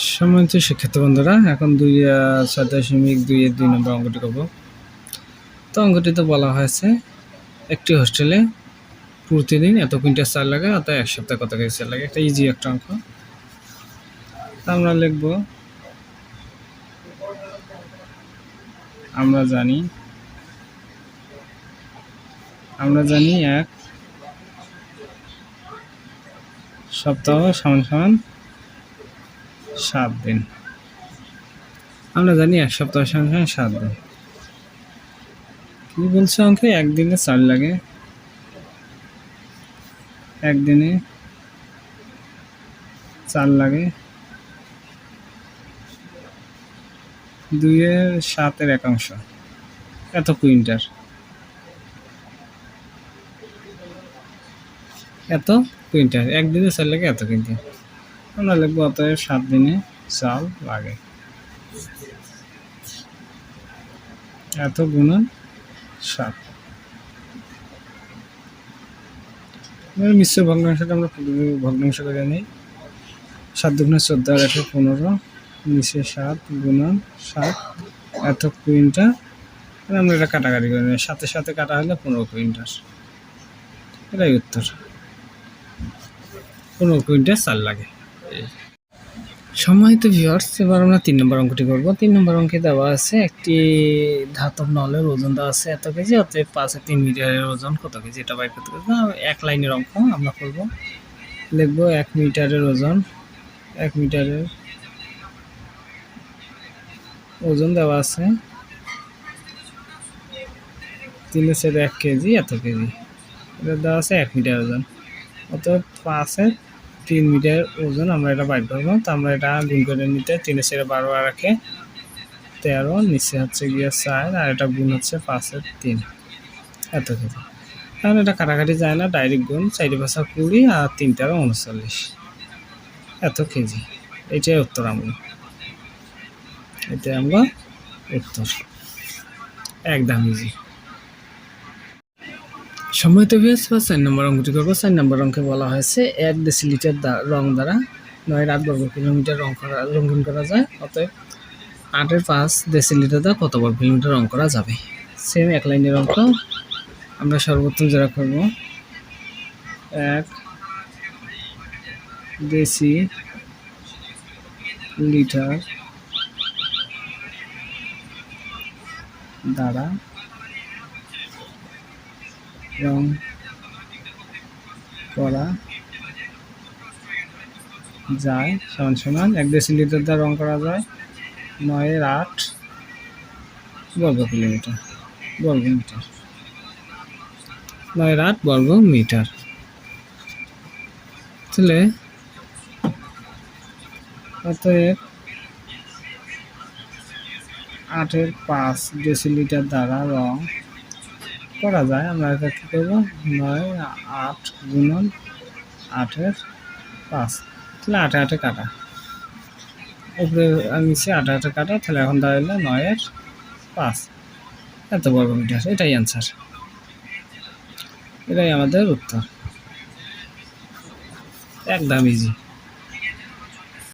সম্মানিত শিক্ষার্থী বন্ধুরা, এখন দুই ছয় দশমিক দুই দুই নম্বর অঙ্কটি করব। তো অঙ্কটিতে বলা হয়েছে, একটি হোস্টেলে প্রতিদিন এত কুইন্টাল চাল লাগে অর্থাৎ এক সপ্তাহে কত কেজি চাল লাগে? একটা ইজি একটা অঙ্ক। আমরা লিখব, আমরা জানি আমরা জানি এক সপ্তাহ সমান সমান সাত দিন। আমরা জানি এক সপ্তাহ সমান সাত দিন। কি বলছে অঙ্কে? একদিনে চার লাগে। একদিনে চার লাগে। দুইয়ের সাতের একাংশ। এত কুইন্টার এত কুইন্টাল। একদিনে চাল লাগে এত কুইন্টাল। আমরা লিখব অতএব সাত দিনে চাল লাগে। এত গুণন সাত। মিশ্র ভগ্নাংশটা আমরা ভগ্নাংশ করে নিই। সাত দুগুণে চোদ্দ আর একশো পনেরো নিচে সাত গুণন সাত, এত কুইন্টাল। আমরা এটা কাটাকাটি করে নিই। সাথে সাথে কাটা হলে পনেরো কুইন্টাল। এটাই উত্তর। পনেরো কুইন্টাল চাল লাগে। সম্মানিত ভিউয়ার্স এবার আমরা তিন নম্বর অঙ্কটি করব। তিন নম্বর অঙ্কে দেওয়া আছে একটি ধাতব নলের ওজন দেওয়া আছে এত কেজি, অতএব পাঁচে তিন মিটারের ওজন কত কেজি? এটা বাইর করতে হবে। এক লাইনের অঙ্ক আমরা করব। লিখব এক মিটারের ওজন, এক মিটারের ওজন দেওয়া আছে তিনের সাথে এক কেজি, এত কেজি। এটা দেওয়া আছে এক মিটার ওজন। অতএব পাঁচের তিন মিটার ওজন আমরা এটা বাইর করব। তো আমরা এটা গুণ করে নিতে তিনের সেরে বারো আর রাখে তেরো, নিচে হচ্ছে গিয়ে চার, আর এটা গুণ হচ্ছে পাঁচের তিন। এত কেজি কারণ এটা কাটাকাটি যায় না, ডাইরেক্ট গুণ, চারি পাঁচা কুড়ি আর তিন তেরো উনচল্লিশ। এত কেজি। এটাই উত্তর আমরা। এটাই আমরা উত্তর। একদম ইজি সম্মানিত ভিউয়ার্স, বা চার নম্বর অঙ্কটি করব। চার নম্বর অঙ্কে বলা হয়েছে এক ডেসিলিটার রং দ্বারা নয় আট বর্গ কিলোমিটার রং করা রঙিন করা যায়। অতএব আটের পাঁচ ডেসিলিটার দ্বারা কত বর্গ কিলোমিটার রং করা যাবে? সেম এক লাইনের অঙ্ক। আমরা সর্বোত্তম যেটা করব, এক দেশি লিটার দ্বারা রং করা যায় সমান সমান। এক ডেসিলিটার দ্বারা রং করা যায় নয়ের আট বর্গ কিলোমিটার, বর্গ মিটার। নয়ের আট বর্গ মিটার। তাহলে অতএব আটের পাঁচ ডেসিলিটার দ্বারা রং করা যায়। আমরা এটা কী করব? নয়, আট গুণন আটের পাঁচ। তাহলে আটে আটে কাটা। উপরে নিচে আটে আটে কাটা, তাহলে এখন দাঁড়াল নয়ের পাঁচ। এত বর্গ মিটার, এটাই অ্যান্সার এটাই আমাদের উত্তর। একদম ইজি